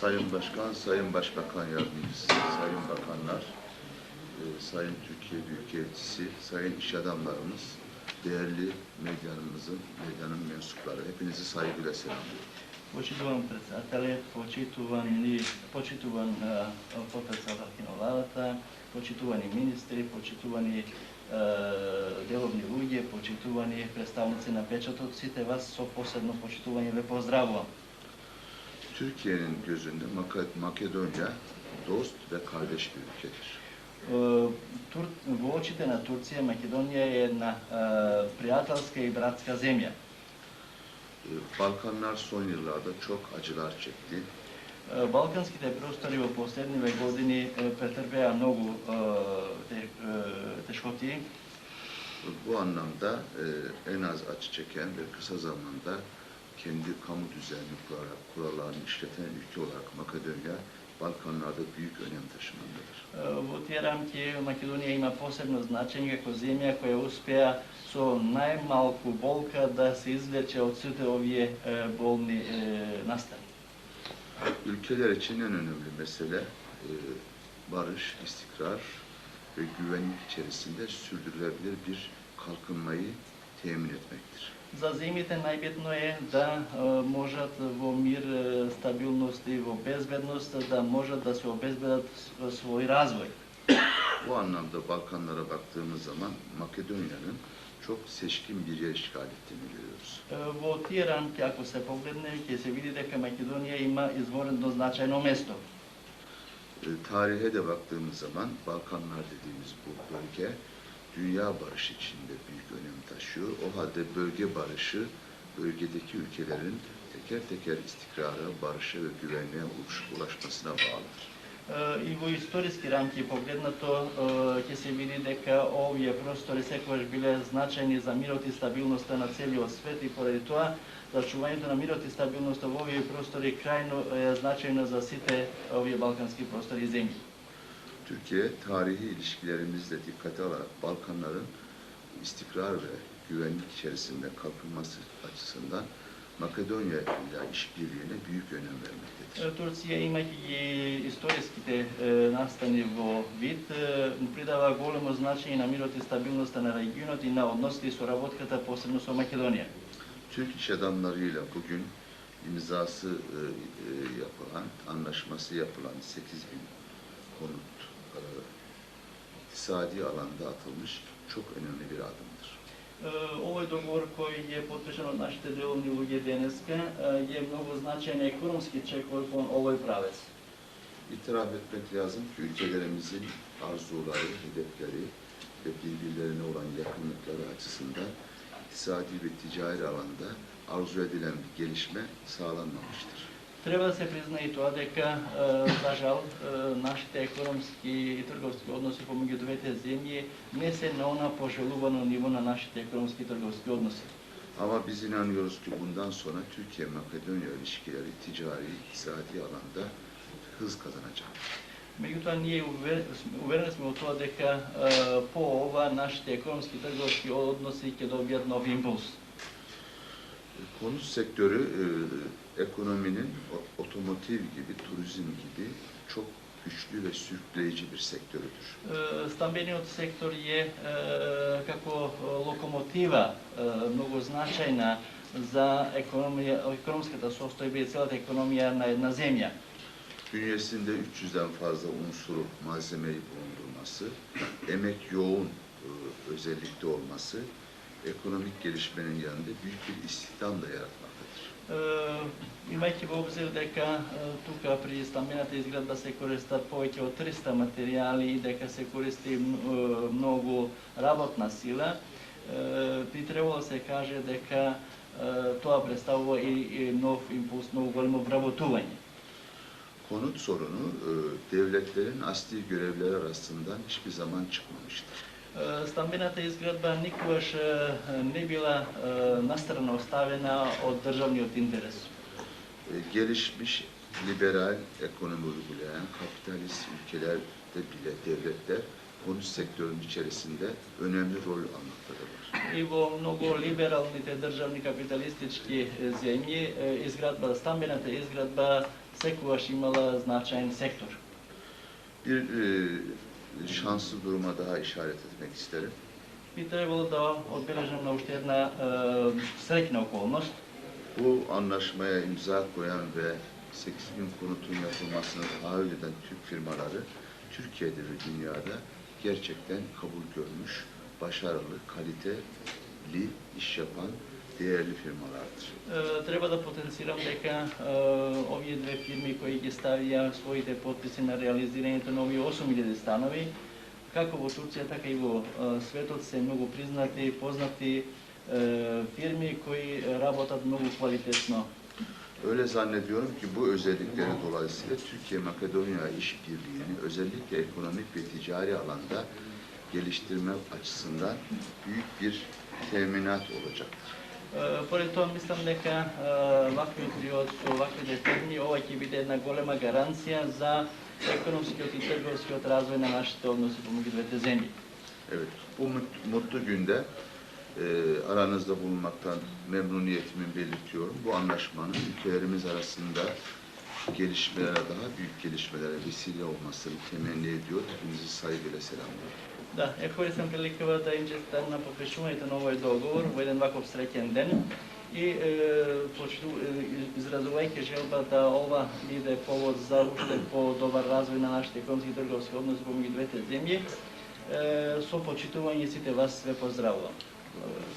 Sayın Başkan, Sayın Başbakan Yardımcısı, Sayın Bakanlar, e, Sayın Türkiye Büyükelçisi, Sayın İş adamlarımız, değerli medyanımızın, medyanın mensupları. Hepinizi saygıyla selamlıyorum. Почитуван председателе, почитувани, почитуван а, подпредседател на владата, почитувани министри, почитувани а, деловни луѓе, почитувани представници на печатот, сите вас со посебно почитување ве поздравувам. Türkiye'nin gözünde Makedonya dost ve kardeş bir ülkedir. Ee, Tur, v očite na Turcije Makedonija je jedna e, prijateljska i bratska zemlja. Ee, Balkanlar son yıllarda çok acılar çekti. Ee, e, Balkanskite prostori u posljednjive godini e, pretrpeja mnogo e, e teškoti. Bu anlamda e, en az acı çeken ve kısa zamanda kendi kamu düzenini kurarak, kurallarını işleten ülke olarak Makedonya Balkanlarda büyük önem taşımaktadır. Е, Во тие рамки Македонија има посебно значење како земја која успеа со најмалку болка да се извлече од сите овие е, болни е, настани. Ülkeler için en önemli mesele e, barış, istikrar ve güvenlik içerisinde sürdürülebilir bir kalkınmayı temin etmektir. За земјите најбитно е да е, можат во мир, е, стабилност и во безбедност да можат да се обезбедат с- свој развој. Bu anlamda Balkanlara baktığımız zaman Makedonya'nın çok seçkin bir yer işgal ettiğini görüyoruz. Е, Во тие рамки, ако се погледне, ќе се види дека Македонија има изворено значајно место. E, tarihe de baktığımız zaman Balkanlar dediğimiz bu bölge dünya barışı içinde büyük önem taşıyor. O halde bölge barışı bölgedeki ülkelerin teker teker istikrara, barışa ve güvenliğe ulaş- ulaşmasına bağlıdır. Е, И во историски рамки погледнато е, ќе се види дека овие простори секогаш биле значајни за мирот и стабилноста на целиот свет и поради тоа зачувањето на мирот и стабилноста во овие простори крајно е значајно за сите овие балкански простори и земји. Türkiye tarihi ilişkilerimizle dikkate alarak Balkanların istikrar ve güvenlik içerisinde kalkınması açısından Makedonya ile işbirliğine büyük önem vermektedir. Е, Турција, имајќи ги историските е, настани во вид, е, придава големо значење на мирот и стабилноста на регионот и на односите и соработката посебно со Македонија. Türk iş adamlarıyla bugün imzası e, e, yapılan, anlaşması yapılan 8 bin konut kararı iktisadi alanda atılmış çok önemli bir adımdır. Ee, ovaj dogovor koji je potpisan od naše delovne uloge ee, DNSK je mnogo značajan ekonomski ček on ovoj pravec. İtiraf etmek lazım ki ülkelerimizin arzuları, hedefleri ve birbirlerine olan yakınlıkları açısından iktisadi ve ticari alanda arzu edilen bir gelişme sağlanmamıştır. Треба да се призна и тоа дека, за жал, нашите економски и трговски односи помеѓу двете земји не се на она пожелувано ниво на нашите економски и трговски односи. Ama biz inanıyoruz ki bundan sonra Türkiye-Makedonya ilişkileri ticari, iktisadi alanda hız kazanacak. Меѓутоа, ние уверени сме во тоа дека по ова нашите економски и трговски односи ќе добијат нов импулс. konut sektörü e, ekonominin otomotiv gibi, turizm gibi çok güçlü ve sürükleyici bir sektörüdür. E, stambeni sektor je e, kako e, lokomotiva mnogo značajna za ekonomskata sostojbe i celata ekonomija na jedna zemlja. Bünyesinde 300'den fazla unsuru, malzemeyi bulundurması, emek yoğun özellikte olması ekonomik gelişmenin yanında büyük bir istihdam da yaratmaktadır. Е, Имајќи во обзир дека е, тука при стамбената изградба се користат повеќе од 300 материјали и дека се користи м, е, многу работна сила, е, би требало да се каже дека е, тоа представува и, и нов импулс, многу големо вработување. Konut sorunu e, devletlerin asli görevleri arasından hiçbir zaman çıkmamıştır. Е, Стамбената изградба никогаш е, не била е, настрана оставена од државниот интерес. E, gelişmiş liberal ekonomi uygulayan kapitalist ülkelerde bile devletler konut sektörünün içerisinde önemli rol almaktadırlar. И во многу либералните државни капиталистички е, земји е, изградба, стамбената изградба секогаш имала значаен сектор. Bir e, şanslı duruma daha işaret etmek isterim. Би требало да одбележам на уште една е, среќна околност. Bu anlaşmaya imza koyan ve 8000 konutun yapılmasını taahhüt eden Türk firmaları Türkiye'de ve dünyada gerçekten kabul görmüş, başarılı, kaliteli iş yapan değerli firmalardır. Е, Треба да потенцирам дека е, овие две фирми кои ги ставија своите подписи на реализирањето на овие 8000 станови, како во Турција, така и во е, светот се многу признати и познати е, фирми кои работат многу квалитетно. Öyle zannediyorum ki bu özellikleri dolayısıyla Türkiye-Makedonya işbirliğini özellikle ekonomik ve ticari alanda geliştirme açısından büyük bir teminat olacaktır. Ee, Pored toga mislim neka ovakvi e, utrioci, ovakve termini, ovaj će biti jedna golema garancija za ekonomski i trgovski razvoj na naše odnose pomogu dvete zemlje. Evet, bu mutlu günde e, aranızda bulunmaktan memnuniyetimi belirtiyorum. Bu anlaşmanın ülkelerimiz arasında gelişmelere daha büyük gelişmelere vesile olmasını temenni ediyor. Hepinizi saygıyla selamlıyorum. Да, ја користам приликава да им честитам на подпишувањето на овој договор во еден ваков среќен ден и е, почиту, е, изразувајќи желба да ова биде повод за уште по-добар развој на нашите економски и трговски односи помеѓу двете земји. Е, со почитување сите вас ве поздравувам. Благодарам.